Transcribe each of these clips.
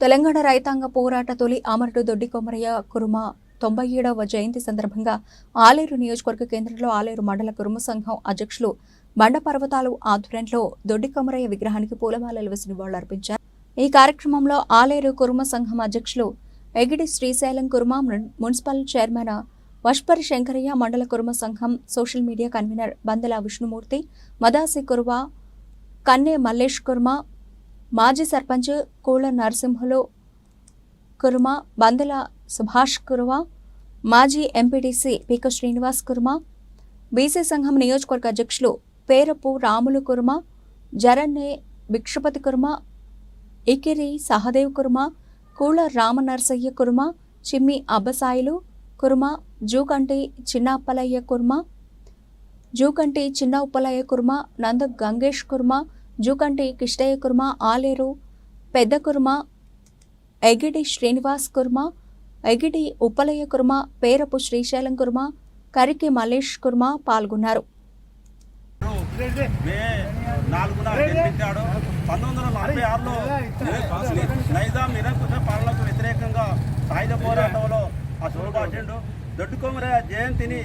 తెలంగాణ రైతాంగ పోరాట తొలి అమరుడు దొడ్డి కొమరయ్య కురుమ తొంభై ఏడవ జయంతి సందర్భంగా ఆలేరు నియోజకవర్గ కేంద్రంలో ఆలేరు మండల కురుమ సంఘం అధ్యక్షులు బండ పర్వతాలు ఆధ్వర్యంలో దొడ్డి కొమరయ్య విగ్రహానికి పూలమాలలు వేసి నివాళులర్పించారు ఈ కార్యక్రమంలో ఆలేరు కురుమ సంఘం అధ్యక్షులు ఎగిడి శ్రీశైలం కురుమ మున్- మున్సిపల్ చైర్మన్ వష్పరి శంకరయ్య మండల కురుమ సంఘం social media convener Bandala Vishnumurthy Madasi Kuruva Kanne Mallesh Kurma మాజీ సర్పంచ్ కూల నరసింహులు కుర్మ బందల సుభాష్ కుర్మ మాజీ ఎంపీటీసీ పీక శ్రీనివాస్ కుర్మ బీసీ సంఘం నియోజకవర్గ అధ్యక్షులు పేరపు రాములు కుర్మ జరన్నే భిక్షపతి కుర్మ ఇకిరి సహదేవ్ కుర్మ కూల రామనరసయ్య కుర్మ చిమ్మి అబ్బసాయిలు కుర్మ జూకంటి చిన్నప్పలయ్య కుర్మ జూకంటి చిన్న ఉప్పలయ్య కుర్మ నంద గంగేష్ కుర్మ జూకంటి కిష్టయ్య కుర్మ ఆలేరు పెద్ద కుర్మ ఎగిడి శ్రీనివాస్ కుర్మ ఎగిడి ఉప్పలయ్య కుర్మ పేరపు శ్రీశైలం కుర్మ కరికి మల్లేష్ కుర్మ పాల్గొన్నారు. మే నాలుగున జన్మించాడు. పంతొమ్మిది వందల నలభై ఆరులో నైజాం నిరంకుశ పాలనకు వ్యతిరేకంగా సాయుధ పోరాటంలో జయంతిని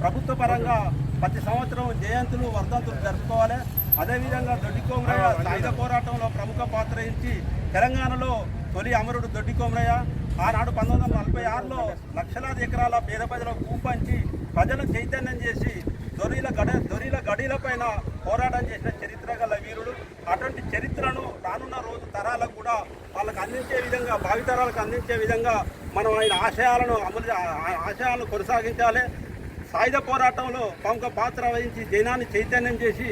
ప్రభుత్వ పరంగా ప్రతి సంవత్సరం జయంతులు వర్ధంతులు జరుపుకోవాలి. అదేవిధంగా దొడ్డికోమరయ్య సాయుధ పోరాటంలో ప్రముఖ పాత్ర ఇచ్చి తెలంగాణలో తొలి అమరుడు దొడ్డికోమరయ్య ఆనాడు పంతొమ్మిది వందల నలభై ఆరులో లక్షలాది ఎకరాల పేద ప్రజలకు కూపంచి ప్రజలు చైతన్యం చేసి దొరిల గడ దొరిల గడిల పైన పోరాటం చేసిన చరిత్ర గల వీరుడు. అటువంటి చరిత్రను రానున్న రోజు తరాలకు కూడా వాళ్ళకు అందించే విధంగా భావితరాలకు అందించే విధంగా మనం ఆయన ఆశయాలను అమలు ఆశయాలను కొనసాగించాలి. సాయుధ పోరాటంలో ప్రముఖ పాత్ర వహించి జైనాన్ని చైతన్యం చేసి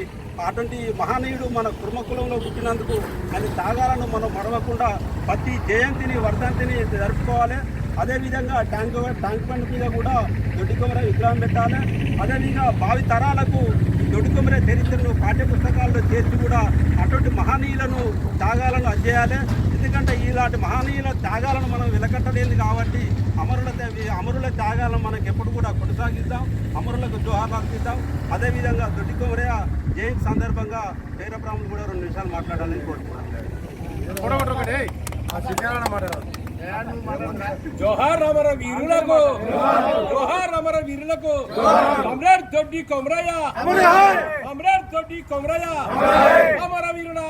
అటువంటి మహనీయుడు మన కుర్మకులంలో పుట్టినందుకు ఆయన త్యాగాలను మనం మరవకుండా ప్రతి జయంతిని వర్ధంతిని జరుపుకోవాలి. అదేవిధంగా ట్యాంక్ ట్యాంక్ బండ్ మీద కూడా దొడ్డికొమర విగ్రహం పెట్టాలి. అదేవిధంగా భావి తరాలకు ఈ చరిత్రను పాఠ్యపుస్తకాల్లో చేర్చి కూడా అటువంటి మహనీయులను త్యాగాలను అధ్యయాలి. ఎందుకంటే ఇలాంటి మహనీయుల త్యాగాలను మనం వెలకట్టలేదు కాబట్టి అమరుల అమరుల త్యాగాలను మనం ఎప్పుడు కూడా కొనసాగిద్దాం. అమరులకు జోహార్లు అర్పిద్దాం అదేవిధంగా దొడ్డికొమరయ్య జయంతి సందర్భంగా పేర కూడా రెండు నిమిషాలు మాట్లాడాలని కోరుకుంటున్నాను. జోహార్ అమర వీరులకు జోహార్ అమర వీరులకు అమరేర్ దొడ్డి కొమరయ్య అమరేర్ దొడ్డి కొమరయ్య అమర వీరుల